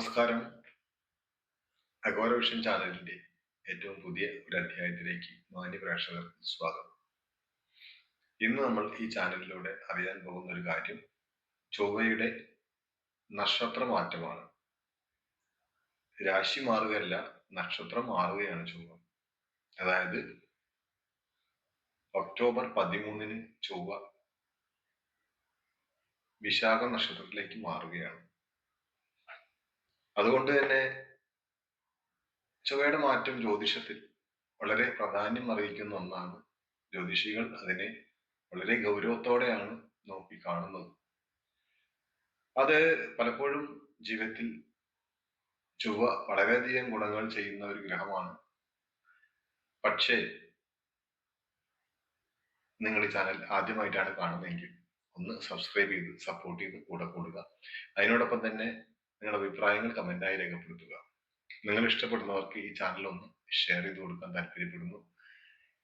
നമസ്കാരം. Agora vision ചാനലിന്റെ ഏറ്റവും പുതിയ ഒരു അധ്യായത്തിലേക്ക് മാന്യ പ്രേക്ഷകർക്ക് സ്വാഗതം. ഇന്ന് നമ്മൾ ഈ ചാനലിലൂടെ അറിയാൻ പോകുന്ന ഒരു കാര്യം ചൊവ്വയുടെ നക്ഷത്ര മാറ്റമാണ് രാശി മാറുകയല്ല നക്ഷത്രം മാറുകയാണ് ചൊവ്വ. അതായത് ഒക്ടോബർ പതിമൂന്നിന് ചൊവ്വ വിശാഖ നക്ഷത്രത്തിലേക്ക് മാറുകയാണ്. അതുകൊണ്ട് തന്നെ ചൊവ്വയുടെ മാറ്റം ജ്യോതിഷത്തിൽ വളരെ പ്രാധാന്യം അറിയിക്കുന്ന ഒന്നാണ്. ജ്യോതിഷികൾ അതിനെ വളരെ ഗൗരവത്തോടെയാണ് നോക്കി കാണുന്നത്. അത് പലപ്പോഴും ജീവിതത്തിൽ ചൊവ്വ വളരെയധികം ഗുണങ്ങൾ ചെയ്യുന്ന ഒരു ഗ്രഹമാണ്. പക്ഷേ നിങ്ങൾ ഈ ചാനൽ ആദ്യമായിട്ടാണ് കാണുന്നതെങ്കിൽ ഒന്ന് സബ്സ്ക്രൈബ് ചെയ്ത് സപ്പോർട്ട് ചെയ്ത് കൂടെ കൂടുക. അതിനോടൊപ്പം തന്നെ നിങ്ങളുടെ അഭിപ്രായങ്ങൾ ആയി രേഖപ്പെടുത്തുക. നിങ്ങൾ ഇഷ്ടപ്പെടുന്നവർക്ക് ഈ ചാനൽ ഒന്ന് ഷെയർ ചെയ്ത് കൊടുക്കാൻ താല്പര്യപ്പെടുന്നു.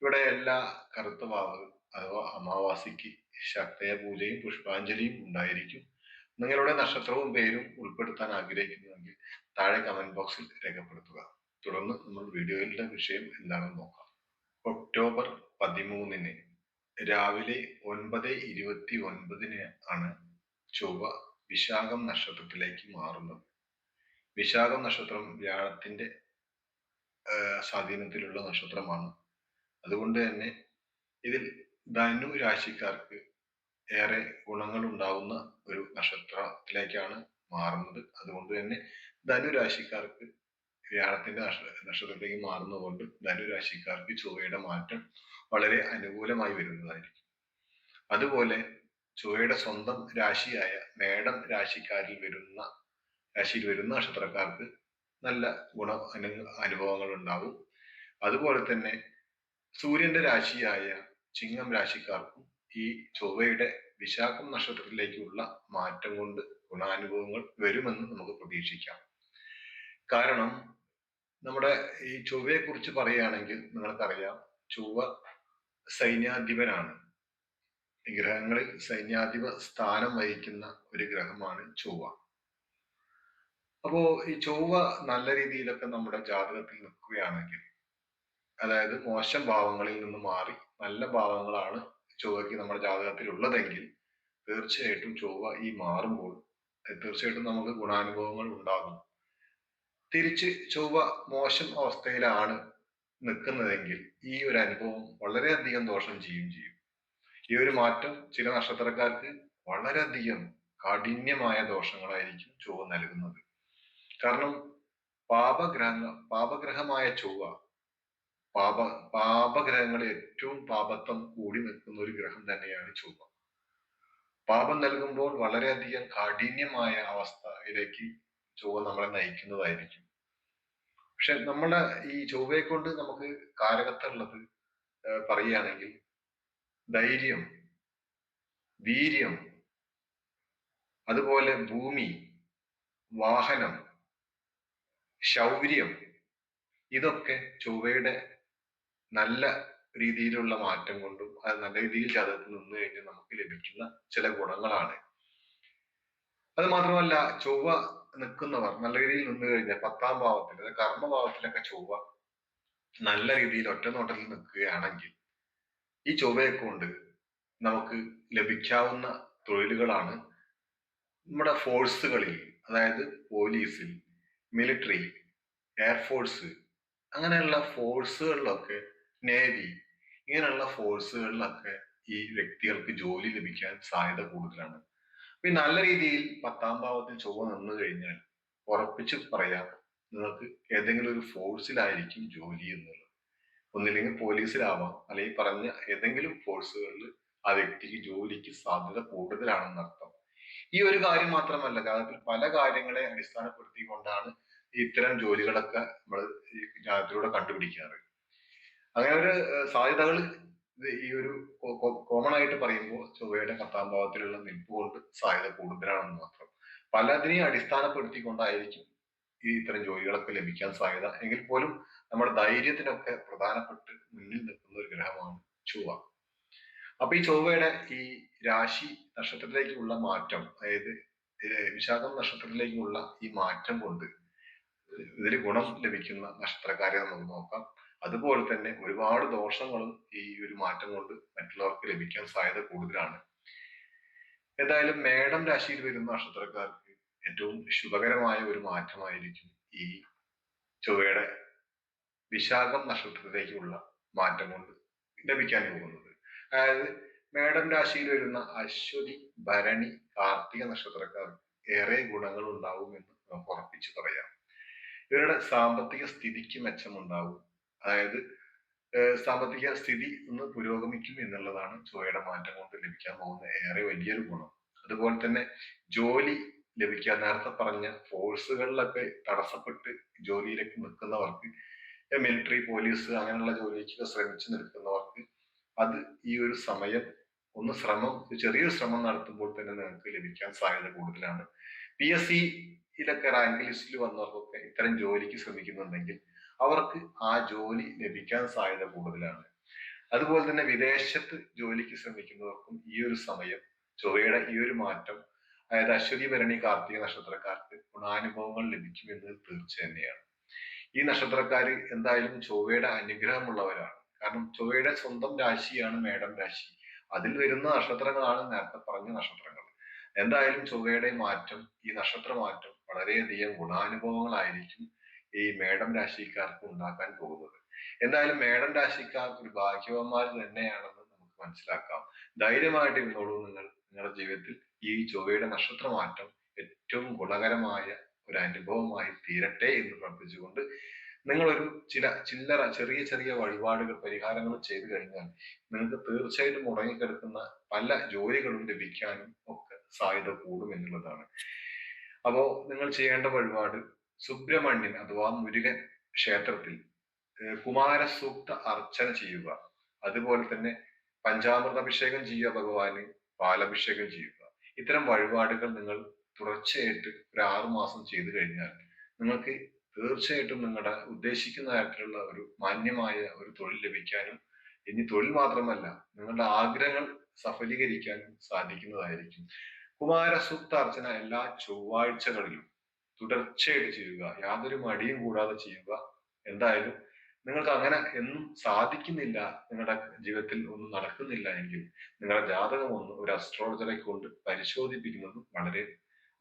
ഇവിടെ എല്ലാ കറുത്ത വാവ് അഥവാ അമാവാസിക്ക് ശക്തയ പൂജയും പുഷ്പാഞ്ജലിയും ഉണ്ടായിരിക്കും. നിങ്ങളുടെ നക്ഷത്രവും പേരും ഉൾപ്പെടുത്താൻ ആഗ്രഹിക്കുന്നുവെങ്കിൽ താഴെ കമന്റ് ബോക്സിൽ രേഖപ്പെടുത്തുക. തുടർന്ന് നമ്മൾ വീഡിയോയിലെ വിഷയം എന്താണെന്ന് നോക്കാം. ഒക്ടോബർ പതിമൂന്നിന് രാവിലെ ഒൻപത് ഇരുപത്തി ഒൻപതിന് ആണ് ചൊവ്വ വിശാഖം നക്ഷത്രത്തിലേക്ക് മാറുന്നത് വിശാഖം നക്ഷത്രം വ്യാഴത്തിന്റെ സ്വാധീനത്തിലുള്ള നക്ഷത്രമാണ്. അതുകൊണ്ട് തന്നെ ഇതിൽ ധനു രാശിക്കാർക്ക് ഏറെ ഗുണങ്ങൾ ഉണ്ടാകുന്ന ഒരു നക്ഷത്രത്തിലേക്കാണ് മാറുന്നത്. അതുകൊണ്ട് തന്നെ ധനു രാശിക്കാർക്ക് വ്യാഴത്തിന്റെ നക്ഷത്രത്തിലേക്ക് മാറുന്നതുകൊണ്ട് ധനു രാശിക്കാർക്ക് ചൊവ്വയുടെ മാറ്റം വളരെ അനുകൂലമായി വരുന്നതായിരിക്കും. അതുപോലെ ചൊവ്വയുടെ സ്വന്തം രാശിയായ മേടം രാശിക്കാരിൽ വരുന്ന രാശിയിൽ വരുന്ന നക്ഷത്രക്കാർക്ക് നല്ല ഗുണ അനു അനുഭവങ്ങൾ ഉണ്ടാവും. അതുപോലെ തന്നെ സൂര്യന്റെ രാശിയായ ചിങ്ങം രാശിക്കാർക്കും ഈ ചൊവ്വയുടെ വിശാഖം നക്ഷത്രത്തിലേക്കുള്ള മാറ്റം കൊണ്ട് ഗുണാനുഭവങ്ങൾ വരുമെന്ന് നമുക്ക് പ്രതീക്ഷിക്കാം. കാരണം നമ്മുടെ ഈ ചൊവ്വയെ കുറിച്ച് പറയുകയാണെങ്കിൽ നിങ്ങൾക്കറിയാം ചൊവ്വ സൈന്യാധിപനാണ്. ഗ്രഹങ്ങളിൽ സൈന്യാധിപ സ്ഥാനം വഹിക്കുന്ന ഒരു ഗ്രഹമാണ് ചൊവ്വ. അപ്പോ ഈ ചൊവ്വ നല്ല രീതിയിലൊക്കെ നമ്മുടെ ജാതകത്തിൽ നിൽക്കുകയാണെങ്കിൽ അതായത് മോശം ഭാവങ്ങളിൽ നിന്ന് മാറി നല്ല ഭാവങ്ങളാണ് ചൊവ്വയ്ക്ക് നമ്മുടെ ജാതകത്തിൽ ഉള്ളതെങ്കിൽ തീർച്ചയായിട്ടും ചൊവ്വ ഈ മാറുമ്പോൾ തീർച്ചയായിട്ടും നമുക്ക് ഗുണാനുഭവങ്ങൾ ഉണ്ടാകും. തിരിച്ച് ചൊവ്വ മോശം അവസ്ഥയിലാണ് നിൽക്കുന്നതെങ്കിൽ ഈ ഒരു അനുഭവം വളരെയധികം ദോഷം ചെയ്യും ചെയ്യും. ഈ ഒരു മാറ്റം ചില നക്ഷത്രക്കാർക്ക് വളരെയധികം കാഠിന്യമായ ദോഷങ്ങളായിരിക്കും ചൊവ്വ നൽകുന്നത്. കാരണം പാപഗ്രഹ പാപഗ്രഹമായ ചൊവ്വ പാപ പാപഗ്രഹങ്ങളെ ഏറ്റവും പാപത്വം കൂടി നിൽക്കുന്ന ഒരു ഗ്രഹം തന്നെയാണ് ചൊവ്വ. പാപം നൽകുമ്പോൾ വളരെയധികം കാഠിന്യമായ അവസ്ഥയിലേക്ക് ചൊവ്വ നമ്മളെ നയിക്കുന്നതായിരിക്കും. പക്ഷെ നമ്മുടെ ഈ ചൊവ്വയെ കൊണ്ട് നമുക്ക് കാരകത്തുള്ളത് പറയുകയാണെങ്കിൽ ധൈര്യം വീര്യം അതുപോലെ ഭൂമി വാഹനം ശൗര്യം ഇതൊക്കെ ചൊവ്വയുടെ നല്ല രീതിയിലുള്ള മാറ്റം കൊണ്ടും അത് നല്ല രീതിയിൽ ജാതകത്തിൽ നിന്ന് കഴിഞ്ഞാൽ നമുക്ക് ലഭിക്കുന്ന ചില ഗുണങ്ങളാണ്. അത് മാത്രമല്ല ചൊവ്വ നിൽക്കുന്നവർ നല്ല രീതിയിൽ നിന്ന് കഴിഞ്ഞാൽ പത്താം ഭാവത്തിൽ കർമ്മഭാവത്തിലൊക്കെ ചൊവ്വ നല്ല രീതിയിൽ ഒറ്റ നോട്ടത്തിൽ നിൽക്കുകയാണെങ്കിൽ ഈ ചൊവ്വയെ കൊണ്ട് നമുക്ക് ലഭിക്കാവുന്ന തൊഴിലുകളാണ് നമ്മുടെ ഫോഴ്സുകളിൽ അതായത് പോലീസിൽ മിലിറ്ററി എയർഫോഴ്സ് അങ്ങനെയുള്ള ഫോഴ്സുകളിലൊക്കെ നേവി ഇങ്ങനെയുള്ള ഫോഴ്സുകളിലൊക്കെ ഈ വ്യക്തികൾക്ക് ജോലി ലഭിക്കാൻ സാധ്യത കൂടുതലാണ്. അപ്പൊ നല്ല രീതിയിൽ പത്താം ഭാവത്തിൽ ചൊവ്വ നിന്നു കഴിഞ്ഞാൽ ഉറപ്പിച്ച് പറയാം നിങ്ങൾക്ക് ഏതെങ്കിലും ഒരു ഫോഴ്സിലായിരിക്കും ജോലി എന്നുള്ളത്. ഒന്നില്ലെങ്കിൽ പോലീസിലാവാം. അല്ലെങ്കിൽ പറഞ്ഞ ഏതെങ്കിലും ഫോഴ്സുകളിൽ ആ വ്യക്തിക്ക് ജോലിക്ക് സാധ്യത കൂടുതലാണെന്ന് അർത്ഥം. ഈ ഒരു കാര്യം മാത്രമല്ല ജാതകത്തിൽ പല കാര്യങ്ങളെ അടിസ്ഥാനപ്പെടുത്തിക്കൊണ്ടാണ് ഇത്തരം ജോലികളൊക്കെ നമ്മൾ ജാതകത്തിലൂടെ കണ്ടുപിടിക്കാറ്. അങ്ങനെ ഒരു സാധ്യതകൾ ഈ ഒരു കോമൺ ആയിട്ട് പറയുമ്പോൾ ചൊവ്വയുടെ പത്താം ഭാവത്തിലുള്ള നിൽപ്പ് കൊണ്ട് സാധ്യത കൂടുതലാണെന്ന് മാത്രം. പലതിനെയും അടിസ്ഥാനപ്പെടുത്തിക്കൊണ്ടായിരിക്കും ഈ ഇത്തരം ജോലികളൊക്കെ ലഭിക്കാൻ സാധ്യത. എങ്കിൽ പോലും നമ്മുടെ ധൈര്യത്തിനൊക്കെ പ്രധാനപ്പെട്ട് മുന്നിൽ നിൽക്കുന്ന ഒരു ഗ്രഹമാണ് ചൊവ്വ. അപ്പൊ ഈ ചൊവ്വയുടെ ഈ രാശി നക്ഷത്രത്തിലേക്കുള്ള മാറ്റം അതായത് വിശാഖം നക്ഷത്രത്തിലേക്കുള്ള ഈ മാറ്റം കൊണ്ട് ഇതിൽ ഗുണം ലഭിക്കുന്ന നക്ഷത്രക്കാരെ നമുക്ക് നോക്കാം. അതുപോലെ തന്നെ ഒരുപാട് ദോഷങ്ങളും ഈ ഒരു മാറ്റം കൊണ്ട് മറ്റുള്ളവർക്ക് ലഭിക്കാൻ സാധ്യത കൂടുതലാണ്. ഏതായാലും മേടം രാശിയിൽ വരുന്ന നക്ഷത്രക്കാർക്ക് ഏറ്റവും ശുഭകരമായ ഒരു മാറ്റമായിരിക്കും ഈ ചൊവ്വയുടെ വിശാഖം നക്ഷത്രത്തിലേക്കുള്ള മാറ്റം കൊണ്ട് ലഭിക്കാൻ പോകുന്നത്. അതായത് മേടം രാശിയിൽ വരുന്ന അശ്വതി ഭരണി കാർത്തിക നക്ഷത്രക്കാർ ഏറെ ഗുണങ്ങൾ ഉണ്ടാവുമെന്ന് നമുക്ക് ഉറപ്പിച്ചു പറയാം. ഇവരുടെ സാമ്പത്തിക സ്ഥിതിക്ക് മെച്ചമുണ്ടാവും. അതായത് സാമ്പത്തിക സ്ഥിതി ഒന്ന് പുരോഗമിക്കും എന്നുള്ളതാണ് ചൊവ്വയുടെ മാറ്റം കൊണ്ട് ലഭിക്കാൻ പോകുന്ന ഏറെ വലിയൊരു ഗുണം. അതുപോലെ തന്നെ ജോലി ലഭിക്കാൻ നേരത്തെ പറഞ്ഞ ഫോഴ്സുകളിലൊക്കെ തടസ്സപ്പെട്ട് ജോലിയിലേക്ക് നിൽക്കുന്നവർക്ക് മിലിറ്ററി പോലീസ് അങ്ങനെയുള്ള ജോലിക്ക് ശ്രമിച്ചു നിൽക്കുന്നവർക്ക് അത് ഈ ഒരു സമയം ഒന്ന് ശ്രമം ചെറിയൊരു ശ്രമം നടത്തുമ്പോൾ തന്നെ നിങ്ങൾക്ക് ലഭിക്കാൻ സാധ്യത കൂടുതലാണ്. പി എസ് സിയിലൊക്കെ റാങ്ക് ലിസ്റ്റിൽ വന്നവർക്കൊക്കെ ഇത്തരം ജോലിക്ക് ശ്രമിക്കുന്നുണ്ടെങ്കിൽ അവർക്ക് ആ ജോലി ലഭിക്കാൻ സാധ്യത കൂടുതലാണ്. അതുപോലെ തന്നെ വിദേശത്ത് ജോലിക്ക് ശ്രമിക്കുന്നവർക്കും ഈ ഒരു സമയം ചൊവ്വയുടെ ഈ ഒരു മാറ്റം അതായത് അശ്വതി ഭരണി കാർത്തിക നക്ഷത്രക്കാർക്ക് ഗുണാനുഭവങ്ങൾ ലഭിക്കുമെന്നത് തീർച്ച തന്നെയാണ് ഈ നക്ഷത്രക്കാർ എന്തായാലും ചൊവ്വയുടെ അനുഗ്രഹമുള്ളവരാണ്. കാരണം ചൊവ്വയുടെ സ്വന്തം രാശിയാണ് മേടം രാശി. അതിൽ വരുന്ന നക്ഷത്രങ്ങളാണ് നേരത്തെ പറഞ്ഞ നക്ഷത്രങ്ങൾ. എന്തായാലും ചൊവ്വയുടെ മാറ്റം ഈ നക്ഷത്ര മാറ്റം വളരെയധികം ഗുണാനുഭവങ്ങളായിരിക്കും ഈ മേടം രാശിക്കാർക്ക് ഉണ്ടാക്കാൻ പോകുന്നത്. എന്തായാലും മേടം രാശിക്കാർ ഒരു ഭാഗ്യവന്മാർ തന്നെയാണെന്ന് നമുക്ക് മനസ്സിലാക്കാം. ധൈര്യമായിട്ട് ഇരുന്നോളൂ നിങ്ങൾ നിങ്ങളുടെ ജീവിതത്തിൽ ഈ ചൊവ്വയുടെ നക്ഷത്രമാറ്റം ഏറ്റവും ഗുണകരമായ ഒരു അനുഭവമായി തീരട്ടെ എന്ന് പ്രാർത്ഥിച്ചുകൊണ്ട് നിങ്ങളൊരു ചില ചില്ലറ ചെറിയ ചെറിയ വഴിപാടുകൾ പരിഹാരങ്ങൾ ചെയ്തു കഴിഞ്ഞാൽ നിങ്ങൾക്ക് തീർച്ചയായിട്ടും മുടങ്ങിക്കിടക്കുന്ന പല ജോലികളും ലഭിക്കാനും ഒക്കെ സാധ്യത കൂടും എന്നുള്ളതാണ്. അപ്പോ നിങ്ങൾ ചെയ്യേണ്ട വഴിപാട് സുബ്രഹ്മണ്യൻ അഥവാ മുരുകൻ ക്ഷേത്രത്തിൽ കുമാരസൂക്ത അർച്ചന ചെയ്യുക. അതുപോലെ തന്നെ പഞ്ചാമൃത അഭിഷേകം ചെയ്യുക ഭഗവാന് പാലഭിഷേകം ചെയ്യുക. ഇത്തരം വഴിപാടുകൾ നിങ്ങൾ തുടർച്ചയായിട്ട് ഒരു ആറു മാസം ചെയ്തു കഴിഞ്ഞാൽ നിങ്ങൾക്ക് തീർച്ചയായിട്ടും നിങ്ങളുടെ ഉദ്ദേശിക്കുന്ന തരത്തിലുള്ള ഒരു മാന്യമായ ഒരു തൊഴിൽ ലഭിക്കാനും ഇനി തൊഴിൽ മാത്രമല്ല നിങ്ങളുടെ ആഗ്രഹങ്ങൾ സഫലീകരിക്കാനും സാധിക്കുന്നതായിരിക്കും. കുമാരസൂക്ത അർച്ചന എല്ലാ ചൊവ്വാഴ്ചകളിലും തുടർച്ചയായിട്ട് ചെയ്യുക യാതൊരു മടിയും കൂടാതെ ചെയ്യുക. എന്തായാലും നിങ്ങൾക്ക് അങ്ങനെ എന്നും സാധിക്കുന്നില്ല നിങ്ങളുടെ ജീവിതത്തിൽ ഒന്നും നടക്കുന്നില്ല എങ്കിൽ നിങ്ങളുടെ ജാതകം ഒന്ന് ഒരു അസ്ട്രോളജറെ കൊണ്ട് പരിശോധിപ്പിക്കുന്നത് വളരെ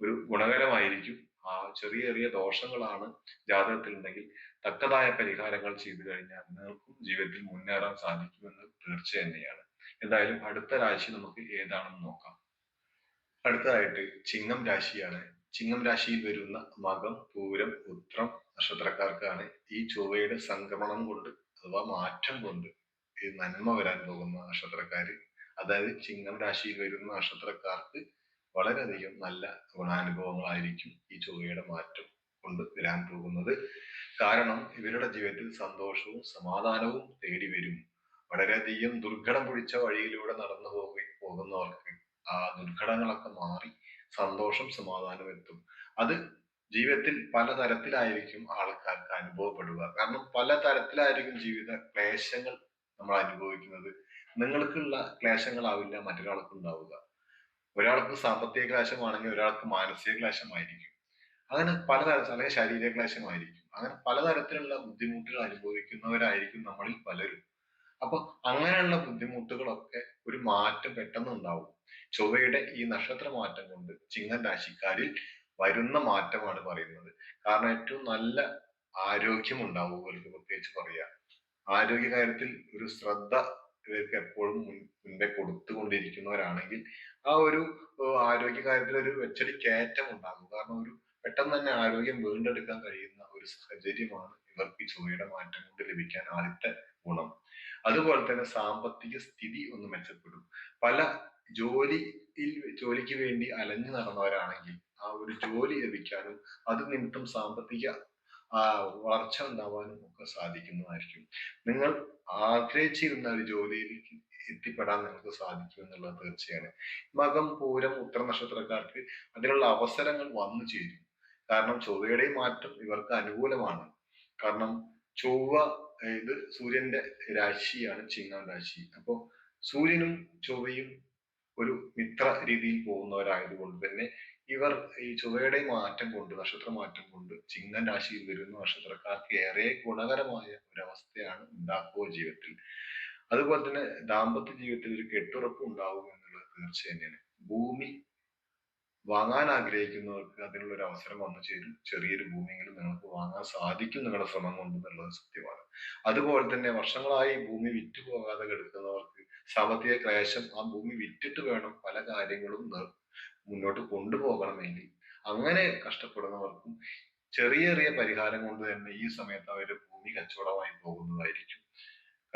ഒരു ഗുണകരമായിരിക്കും. ആ ചെറിയ ചെറിയ ദോഷങ്ങളാണ് ജാതകത്തിൽ ഉണ്ടെങ്കിൽ തക്കതായ പരിഹാരങ്ങൾ ചെയ്തു കഴിഞ്ഞാൽ നിങ്ങൾക്കും ജീവിതത്തിൽ മുന്നേറാൻ സാധിക്കുമെന്ന് തീർച്ച തന്നെയാണ്. എന്തായാലും അടുത്ത രാശി നമുക്ക് ഏതാണെന്ന് നോക്കാം. അടുത്തതായിട്ട് ചിങ്ങം രാശിയാണ്. ചിങ്ങം രാശിയിൽ വരുന്ന മകം പൂരം ഉത്രം നക്ഷത്രക്കാർക്കാണ് ഈ ചൊവ്വയുടെ സംക്രമണം കൊണ്ട് അഥവാ മാറ്റം കൊണ്ട് ഈ നന്മ വരാൻ പോകുന്ന നക്ഷത്രക്കാര്. അതായത് ചിങ്ങം രാശിയിൽ വരുന്ന നക്ഷത്രക്കാർക്ക് വളരെയധികം നല്ല ഗുണാനുഭവങ്ങളായിരിക്കും ഈ ചൊവ്വയുടെ മാറ്റം കൊണ്ട് വരാൻ പോകുന്നത്. കാരണം ഇവരുടെ ജീവിതത്തിൽ സന്തോഷവും സമാധാനവും തേടി വരും. വളരെയധികം ദുർഘടം പിടിച്ച വഴിയിലൂടെ നടന്നു പോകി പോകുന്നവർക്ക് ആ ദുർഘടങ്ങളൊക്കെ മാറി സന്തോഷം സമാധാനം എത്തും. അത് ജീവിതത്തിൽ പലതരത്തിലായിരിക്കും ആൾക്കാർക്ക് അനുഭവപ്പെടുക. കാരണം പല തരത്തിലായിരിക്കും ജീവിത ക്ലേശങ്ങൾ നമ്മൾ അനുഭവിക്കുന്നത്. നിങ്ങൾക്കുള്ള ക്ലേശങ്ങളാവില്ല മറ്റൊരാൾക്ക് ഉണ്ടാവുക. ഒരാൾക്ക് സാമ്പത്തിക ക്ലേശമാണെങ്കിൽ ഒരാൾക്ക് മാനസിക ക്ലേശമായിരിക്കും. അങ്ങനെ പലതരത്തിൽ അല്ലെങ്കിൽ ശരീര ക്ലേശമായിരിക്കും. അങ്ങനെ പലതരത്തിലുള്ള ബുദ്ധിമുട്ടുകൾ അനുഭവിക്കുന്നവരായിരിക്കും നമ്മളിൽ പലരും. അപ്പൊ അങ്ങനെയുള്ള ബുദ്ധിമുട്ടുകളൊക്കെ ഒരു മാറ്റം പെട്ടെന്ന് ഉണ്ടാവും ചൊവ്വയുടെ ഈ നക്ഷത്ര മാറ്റം കൊണ്ട് ചിങ്ങൻ രാശിക്കാരിൽ വരുന്ന മാറ്റമാണ് പറയുന്നത്. കാരണം ഏറ്റവും നല്ല ആരോഗ്യം ഉണ്ടാവും ഇവർക്ക് പ്രത്യേകിച്ച് പറയാം. ആരോഗ്യ കാര്യത്തിൽ ഒരു ശ്രദ്ധ ഇവർക്ക് എപ്പോഴും മുൻപേ കൊടുത്തുകൊണ്ടിരിക്കുന്നവരാണെങ്കിൽ ആ ഒരു ആരോഗ്യ കാര്യത്തിൽ ഒരു വെച്ചടി കയറ്റം ഉണ്ടാകും കാരണം ഒരു പെട്ടെന്ന് തന്നെ ആരോഗ്യം വീണ്ടെടുക്കാൻ കഴിയുന്ന ഒരു സാഹചര്യമാണ് ഇവർക്ക് ചൊവ്വയുടെ മാറ്റം കൊണ്ട് ലഭിക്കാൻ ആദ്യത്തെ ഗുണം. അതുപോലെ തന്നെ സാമ്പത്തിക സ്ഥിതി ഒന്ന് മെച്ചപ്പെടും. പല ജോലിയിൽ ജോലിക്ക് വേണ്ടി അലഞ്ഞു നടന്നവരാണെങ്കിൽ ആ ഒരു ജോലി ലഭിക്കാനും അത് നിമിത്തം സാമ്പത്തിക വളർച്ച ഉണ്ടാവാനും ഒക്കെ സാധിക്കുന്നതായിരിക്കും. നിങ്ങൾ ആഗ്രഹിച്ചിരുന്ന ഒരു ജോലിയിലേക്ക് എത്തിപ്പെടാൻ നിങ്ങൾക്ക് സാധിക്കും എന്നുള്ളത് തീർച്ചയാണ്. മകം പൂരം ഉത്തര നക്ഷത്രക്കാർക്ക് അതിനുള്ള അവസരങ്ങൾ വന്നു ചേരും. കാരണം ചൊവ്വയുടെ മാറ്റം ഇവർക്ക് അനുകൂലമാണ്. കാരണം ചൊവ്വ ഇത് സൂര്യന്റെ രാശിയാണ് ചിങ്ങം രാശി. അപ്പോൾ സൂര്യനും ചൊവ്വയും ഒരു മിത്ര രീതിയിൽ പോകുന്നവരായതുകൊണ്ട് തന്നെ ഇവർ ഈ ചൊവ്വയുടെ മാറ്റം കൊണ്ട് നക്ഷത്ര മാറ്റം കൊണ്ട് ചിങ്ങൻ രാശിയിൽ വരുന്ന നക്ഷത്രക്കാർക്ക് ഏറെ ഗുണകരമായ ഒരവസ്ഥയാണ് ഉണ്ടാക്കുക ജീവിതത്തിൽ. അതുപോലെ തന്നെ ദാമ്പത്യ ജീവിതത്തിൽ ഒരു കെട്ടുറപ്പ് ഉണ്ടാവും എന്നുള്ളത് തീർച്ച തന്നെയാണ്. ഭൂമി വാങ്ങാൻ ആഗ്രഹിക്കുന്നവർക്ക് അതിനുള്ള ഒരു അവസരം വന്നു ചേരും. ചെറിയൊരു ഭൂമിയെങ്കിലും നിങ്ങൾക്ക് വാങ്ങാൻ സാധിക്കും നിങ്ങളുടെ ശ്രമം കൊണ്ട് എന്നുള്ളത് സത്യമാണ്. അതുപോലെ തന്നെ വർഷങ്ങളായി ഭൂമി വിറ്റു പോകാതെ കിടക്കുന്നവർക്ക് സാമ്പത്തിക ക്ലേശം ആ ഭൂമി വിറ്റിട്ട് വേണം പല കാര്യങ്ങളും മുന്നോട്ട് കൊണ്ടുപോകണമെങ്കിൽ. അങ്ങനെ കഷ്ടപ്പെടുന്നവർക്കും ചെറിയ ചെറിയ പരിഹാരം കൊണ്ട് തന്നെ ഈ സമയത്ത് അവരുടെ ഭൂമി കച്ചവടമായി പോകുന്നതായിരിക്കും.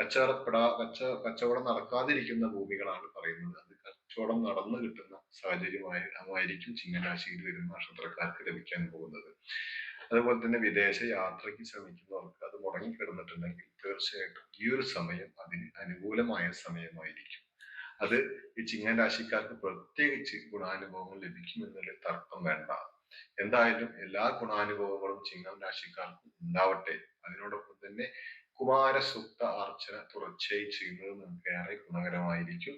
കച്ചവടപ്പെടാ കച്ച കച്ചവടം നടക്കാതിരിക്കുന്ന ഭൂമികളാണ് പറയുന്നത്. അത് കച്ചവടം നടന്നു കിട്ടുന്ന സാഹചര്യമായി ആയിരിക്കും ചിങ്ങരാശിയിൽ വരുന്ന നക്ഷത്രക്കാർക്ക് ലഭിക്കാൻ പോകുന്നത്. അതുപോലെ തന്നെ വിദേശ യാത്രയ്ക്ക് ശ്രമിക്കുന്നവർക്ക് അത് മുടങ്ങിക്കിടന്നിട്ടുണ്ടെങ്കിൽ തീർച്ചയായിട്ടും ഈ ഒരു സമയം അതിന് അനുകൂലമായ സമയമായിരിക്കും. അത് ഈ ചിങ്ങൻ രാശിക്കാർക്ക് പ്രത്യേകിച്ച് ഗുണാനുഭവങ്ങൾ ലഭിക്കുമെന്നുള്ള തർക്കം വേണ്ട. എന്തായാലും എല്ലാ ഗുണാനുഭവങ്ങളും ചിങ്ങം രാശിക്കാർക്ക് ഉണ്ടാവട്ടെ. അതിനോടൊപ്പം തന്നെ കുമാരസുക്ത അർച്ചന തുടർച്ചയായി ചെയ്യുന്നത് നമുക്ക് ഏറെ ഗുണകരമായിരിക്കും.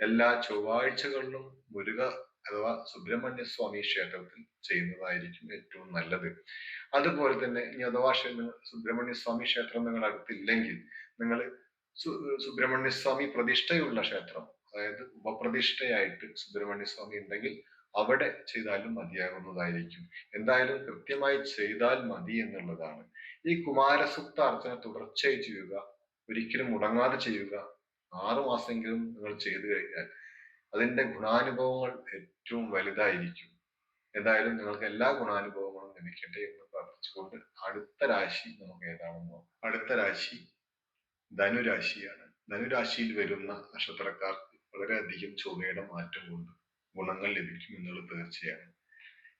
എല്ലാ ചൊവ്വാഴ്ചകളിലും മുരുക അഥവാ സുബ്രഹ്മണ്യ സ്വാമി ക്ഷേത്രത്തിൽ ചെയ്യുന്നതായിരിക്കും ഏറ്റവും നല്ലത്. അതുപോലെ തന്നെ ഇനി അഥവാ സുബ്രഹ്മണ്യ സ്വാമി ക്ഷേത്രം നിങ്ങൾ അടുത്തില്ലെങ്കിൽ നിങ്ങൾ സുബ്രഹ്മണ്യ സ്വാമി പ്രതിഷ്ഠയുള്ള ക്ഷേത്രം അതായത് ഉപപ്രതിഷ്ഠയായിട്ട് സുബ്രഹ്മണ്യ സ്വാമി ഉണ്ടെങ്കിൽ അവിടെ ചെയ്താലും മതിയാകുന്നതായിരിക്കും. എന്തായാലും കൃത്യമായി ചെയ്താൽ മതി എന്നുള്ളതാണ്. ഈ കുമാരസുക്ത അർച്ചന തുടർച്ചയായി ചെയ്യുക ഒരിക്കലും മുടങ്ങാതെ ചെയ്യുക ആറു മാസമെങ്കിലും നിങ്ങൾ ചെയ്തു കഴിഞ്ഞാൽ അതിന്റെ ഗുണാനുഭവങ്ങൾ ഏറ്റവും വലുതായിരിക്കും. എന്തായാലും നിങ്ങൾക്ക് എല്ലാ ഗുണാനുഭവങ്ങളും ലഭിക്കട്ടെ എന്ന് പ്രാർത്ഥിച്ചുകൊണ്ട് അടുത്ത രാശി നമുക്ക് ഏതാണെന്ന് നോക്കാം. അടുത്ത രാശി ധനുരാശിയാണ്. ധനുരാശിയിൽ വരുന്ന നക്ഷത്രക്കാർക്ക് വളരെയധികം ചൊവ്വയുടെ മാറ്റം കൊണ്ട് ഗുണങ്ങൾ ലഭിക്കും എന്നുള്ളത് തീർച്ചയാണ്.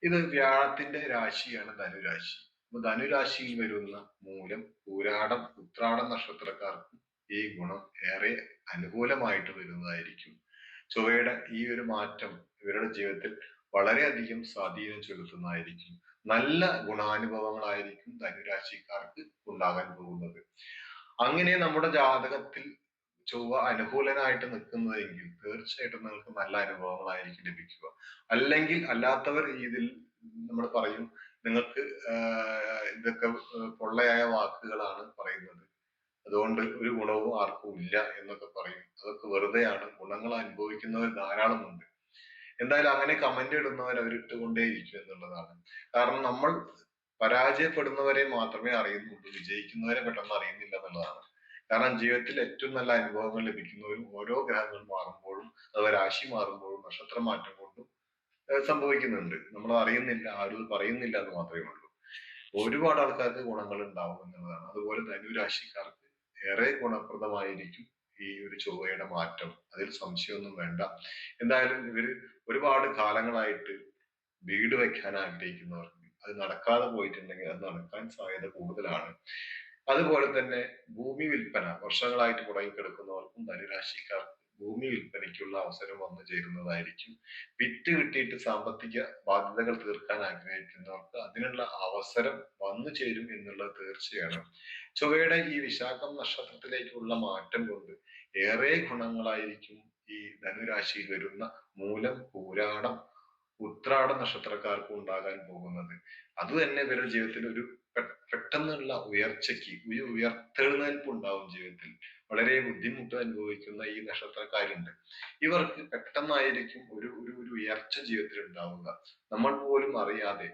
ഇത് വ്യാഴത്തിന്റെ രാശിയാണ് ധനുരാശി. അപ്പൊ ധനുരാശിയിൽ വരുന്ന മൂലം പൂരാടം ഉത്രാടം നക്ഷത്രക്കാർക്ക് ഈ ഗുണം ഏറെ അനുകൂലമായിട്ട് വരുന്നതായിരിക്കും. ചൊവ്വയുടെ ഈ ഒരു മാറ്റം ഇവരുടെ ജീവിതത്തിൽ വളരെയധികം സ്വാധീനം ചെലുത്തുന്നതായിരിക്കും. നല്ല ഗുണാനുഭവങ്ങളായിരിക്കും ധനുരാശിക്കാർക്ക് ഉണ്ടാകാൻ പോകുന്നത്. അങ്ങനെ നമ്മുടെ ജാതകത്തിൽ ചൊവ്വ അനുകൂലനായിട്ട് നിൽക്കുന്നതെങ്കിൽ തീർച്ചയായിട്ടും നിങ്ങൾക്ക് നല്ല അനുഭവങ്ങളായിരിക്കും ലഭിക്കുക. അല്ലെങ്കിൽ അല്ലാത്തവർ ഇതിൽ നമ്മൾ പറയും നിങ്ങൾക്ക് ഇതൊക്കെ പൊള്ളയായ വാക്കുകളാണ് പറയുന്നത്. അതുകൊണ്ട് ഒരു ഗുണവും ആർക്കും ഇല്ല എന്നൊക്കെ പറയും. അതൊക്കെ വെറുതെയാണ്. ഗുണങ്ങൾ അനുഭവിക്കുന്നവർ ധാരാളമുണ്ട് എന്തായാലും അങ്ങനെ കമന്റ് ഇടുന്നവർ അവരിട്ടുകൊണ്ടേയിരിക്കും എന്നുള്ളതാണ്. കാരണം നമ്മൾ പരാജയപ്പെടുന്നവരെ മാത്രമേ അറിയുന്നുള്ളൂ. വിജയിക്കുന്നവരെ പെട്ടെന്ന് അറിയുന്നില്ല എന്നുള്ളതാണ്. കാരണം ജീവിതത്തിൽ ഏറ്റവും നല്ല അനുഭവങ്ങൾ ലഭിക്കുന്നവരും ഓരോ ഗ്രഹങ്ങൾ മാറുമ്പോഴും അഥവാ രാശി മാറുമ്പോഴും നക്ഷത്രം മാറ്റം കൊണ്ടും സംഭവിക്കുന്നുണ്ട്. നമ്മൾ അറിയുന്നില്ല ആരും പറയുന്നില്ല എന്ന് മാത്രമേ ഉള്ളൂ. ഒരുപാട് ആൾക്കാർക്ക് ഗുണങ്ങൾ ഉണ്ടാവും എന്നുള്ളതാണ്. അതുപോലെ ധനുരാശിക്കാർക്ക് ഏറെ ഗുണപ്രദമായിരിക്കും ഈ ഒരു ചൊവ്വയുടെ മാറ്റം. അതിൽ സംശയമൊന്നും വേണ്ട. എന്തായാലും ഇവർ ഒരുപാട് കാലങ്ങളായിട്ട് വീട് വെക്കാൻ ആഗ്രഹിക്കുന്നവർക്ക് അത് നടക്കാതെ പോയിട്ടുണ്ടെങ്കിൽ അത് നടക്കാൻ സാധ്യത കൂടുതലാണ്. അതുപോലെ തന്നെ ഭൂമി വിൽപ്പന വർഷങ്ങളായിട്ട് മുടങ്ങിക്കിടക്കുന്നവർക്കും ധനുരാശിക്കാർക്ക് ഭൂമി വിൽപ്പനയ്ക്കുള്ള അവസരം വന്നു ചേരുന്നതായിരിക്കും. വിറ്റ് കിട്ടിയിട്ട് സാമ്പത്തിക ബാധ്യതകൾ തീർക്കാൻ ആഗ്രഹിക്കുന്നവർക്ക് അതിനുള്ള അവസരം വന്നു ചേരും എന്നുള്ളത് തീർച്ചയാണ്. ചൊവ്വയുടെ ഈ വിശാഖം നക്ഷത്രത്തിലേക്കുള്ള മാറ്റം കൊണ്ട് ഏറെ ഗുണങ്ങളായിരിക്കും ഈ ധനുരാശിയിൽ വരുന്ന മൂലം പൂരാടം ഉത്രാട നക്ഷത്രക്കാർക്ക് ഉണ്ടാകാൻ പോകുന്നത്. അത് തന്നെ ഇവരുടെ ജീവിതത്തിൽ ഒരു പെട്ടെന്നുള്ള ഉയർച്ചയ്ക്ക് ഉയർത്തെഴുന്നേൽപ്പ് ഉണ്ടാവും ജീവിതത്തിൽ. വളരെ ബുദ്ധിമുട്ട് അനുഭവിക്കുന്ന ഈ നക്ഷത്രക്കാരുണ്ട്. ഇവർക്ക് പെട്ടെന്നായിരിക്കും ഒരു ഒരു ഒരു ഉയർച്ച ജീവിതത്തിൽ ഉണ്ടാവുക. നമ്മൾ പോലും അറിയാതെ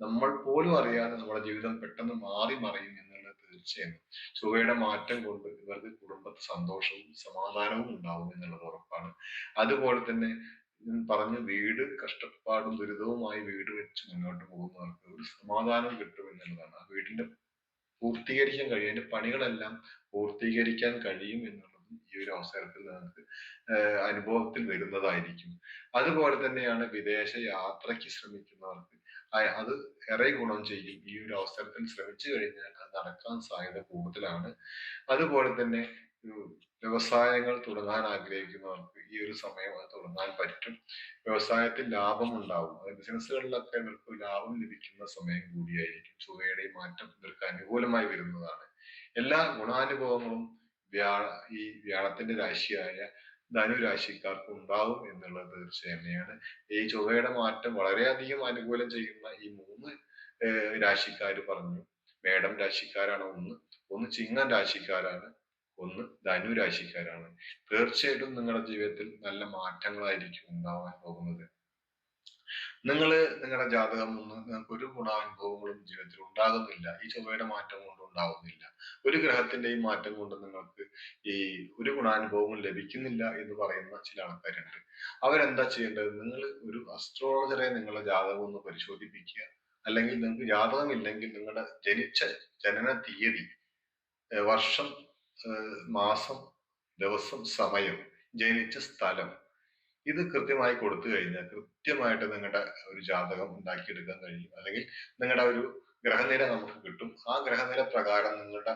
നമ്മൾ പോലും അറിയാതെ നമ്മുടെ ജീവിതം പെട്ടെന്ന് മാറി മറിയും എന്നുള്ളത് തീർച്ചയാണ്. ചൊവ്വയുടെ മാറ്റം കൊണ്ട് ഇവർക്ക് കുടുംബത്തിൽ സന്തോഷവും സമാധാനവും ഉണ്ടാവും എന്നുള്ളത് ഉറപ്പാണ്. അതുപോലെ തന്നെ പറഞ്ഞു വീട് കഷ്ടപ്പാടും ദുരിതവുമായി വീട് വെച്ച് മുന്നോട്ട് പോകുന്നവർക്ക് ഒരു സമാധാനം കിട്ടും എന്നുള്ളതാണ്. ആ വീടിന്റെ പൂർത്തീകരിക്കാൻ കഴിയും അതിന്റെ പണികളെല്ലാം പൂർത്തീകരിക്കാൻ കഴിയും എന്നുള്ളതും ഈ ഒരു അവസരത്തിൽ നമുക്ക് അനുഭവത്തിൽ വരുന്നതായിരിക്കും. അതുപോലെ തന്നെയാണ് വിദേശ യാത്രയ്ക്ക് ശ്രമിക്കുന്നവർക്ക്. അത് ഏറെ ഗുണം ചെയ്യും. ഈ ഒരു അവസരത്തിൽ ശ്രമിച്ചു കഴിഞ്ഞാൽ അത് നടക്കാൻ സാധ്യത കൂടുതലാണ്. അതുപോലെ തന്നെ വ്യവസായങ്ങൾ തുടങ്ങാൻ ആഗ്രഹിക്കുന്നവർക്ക് ഈ ഒരു സമയം അത് തുടങ്ങാൻ പറ്റും. വ്യവസായത്തിൽ ലാഭം ഉണ്ടാവും. ബിസിനസ്സുകളിലൊക്കെ ഇവർക്ക് ലാഭം ലഭിക്കുന്ന സമയം കൂടിയായിരിക്കും. ചൊവ്വയുടെ മാറ്റം ഇവർക്ക് അനുകൂലമായി വരുന്നതാണ്. എല്ലാ ഗുണാനുഭവങ്ങളും വ്യാഴ ഈ വ്യാഴത്തിന്റെ രാശിയായ ധനുരാശിക്കാർക്ക് ഉണ്ടാവും എന്നുള്ളത് തീർച്ച തന്നെയാണ്. ഈ ചൊവ്വയുടെ മാറ്റം വളരെയധികം അനുകൂലം ചെയ്യുന്ന ഈ മൂന്ന് രാശിക്കാർ പറഞ്ഞു. മേടം രാശിക്കാരാണ് ഒന്ന്. ഒന്ന് ചിങ്ങം രാശിക്കാരാണ്. ഒന്ന് ധനു രാശിക്കാരാണ് തീർച്ചയായിട്ടും നിങ്ങളുടെ ജീവിതത്തിൽ നല്ല മാറ്റങ്ങളായിരിക്കും ഉണ്ടാവാൻ പോകുന്നത്. നിങ്ങൾ നിങ്ങളുടെ ജാതകം ഒന്ന് നിങ്ങൾക്ക് ഒരു ഗുണാനുഭവങ്ങളും ജീവിതത്തിൽ ഉണ്ടാകുന്നില്ല. ഈ ചൊവ്വയുടെ മാറ്റം കൊണ്ട് ഉണ്ടാകുന്നില്ല ഒരു ഗ്രഹത്തിന്റെയും മാറ്റം കൊണ്ട് നിങ്ങൾക്ക് ഈ ഒരു ഗുണാനുഭവവും ലഭിക്കുന്നില്ല എന്ന് പറയുന്ന ചില ആൾക്കാരുണ്ട്. അവരെന്താ ചെയ്യേണ്ടത്? നിങ്ങൾ ഒരു അസ്ട്രോളജറെ നിങ്ങളുടെ ജാതകം ഒന്ന് പരിശോധിപ്പിക്കുക. അല്ലെങ്കിൽ നിങ്ങൾക്ക് ജാതകം ഇല്ലെങ്കിൽ നിങ്ങളുടെ ജനിച്ച ജനന തീയതി വർഷം മാസം ദിവസം സമയം ജനിച്ച സ്ഥലം. ഇത് കൃത്യമായി കൊടുത്തു കഴിഞ്ഞാൽ കൃത്യമായിട്ട് നിങ്ങളുടെ ഒരു ജാതകം ഉണ്ടാക്കിയെടുക്കാൻ കഴിയും. അല്ലെങ്കിൽ നിങ്ങളുടെ ഒരു ഗ്രഹനില നമുക്ക് കിട്ടും. ആ ഗ്രഹനില പ്രകാരം നിങ്ങളുടെ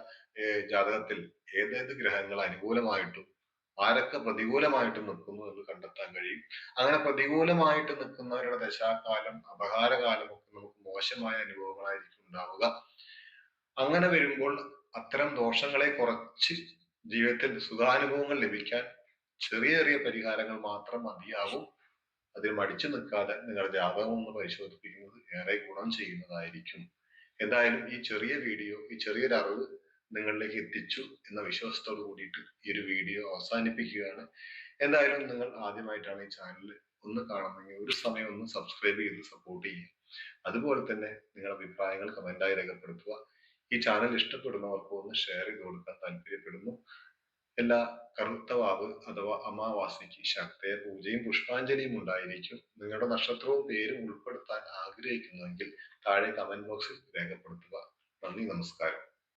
ജാതകത്തിൽ ഏതേത് ഗ്രഹങ്ങൾ അനുകൂലമായിട്ടും ആരൊക്കെ പ്രതികൂലമായിട്ട് നിൽക്കുന്നു എന്ന് കണ്ടെത്താൻ കഴിയും. അങ്ങനെ പ്രതികൂലമായിട്ട് നിൽക്കുന്നവരുടെ ദശാകാലം അപകാരകാലം ഒക്കെ നമുക്ക് മോശമായ അനുഭവങ്ങളായിരിക്കും ഉണ്ടാവുക. അങ്ങനെ വരുമ്പോൾ അത്തരം ദോഷങ്ങളെ കുറച്ച് ജീവിതത്തിൽ സുഖാനുഭവങ്ങൾ ലഭിക്കാൻ ചെറിയ ചെറിയ പരിഹാരങ്ങൾ മാത്രം മതിയാവും. അതിൽ മടിച്ചു നിൽക്കാതെ നിങ്ങളുടെ ജാതകം ഒന്ന് പരിശോധിപ്പിക്കുന്നത് ഏറെ ഗുണം ചെയ്യുന്നതായിരിക്കും. എന്തായാലും ഈ ചെറിയ വീഡിയോ ഈ ചെറിയൊരു അറിവ് നിങ്ങളിലേക്ക് എത്തിച്ചു എന്ന വിശ്വാസത്തോട് കൂടിയിട്ട് ഈ ഒരു വീഡിയോ അവസാനിപ്പിക്കുകയാണ്. എന്തായാലും നിങ്ങൾ ആദ്യമായിട്ടാണ് ഈ ചാനൽ ഒന്ന് കാണുന്നെങ്കിൽ ഒരു സമയം ഒന്ന് സബ്സ്ക്രൈബ് ചെയ്ത് സപ്പോർട്ട് ചെയ്യുക. അതുപോലെ തന്നെ നിങ്ങളുടെ അഭിപ്രായങ്ങൾ കമന്റായി രേഖപ്പെടുത്തുക. ഈ ചാനൽ ഇഷ്ടപ്പെടുന്നവർക്ക് ഒന്ന് ഷെയർ ചെയ്ത് കൊടുക്കാൻ താല്പര്യപ്പെടുന്നു. എല്ലാ കറുത്തവാവ് അഥവാ അമാവാസിക്ക് ശക്തയ പൂജയും പുഷ്പാഞ്ജലിയും ഉണ്ടായിരിക്കും. നിങ്ങളുടെ നക്ഷത്രവും പേരും ഉൾപ്പെടുത്താൻ ആഗ്രഹിക്കുന്നുവെങ്കിൽ താഴെ കമന്റ് ബോക്സിൽ രേഖപ്പെടുത്തുക. നന്ദി നമസ്കാരം.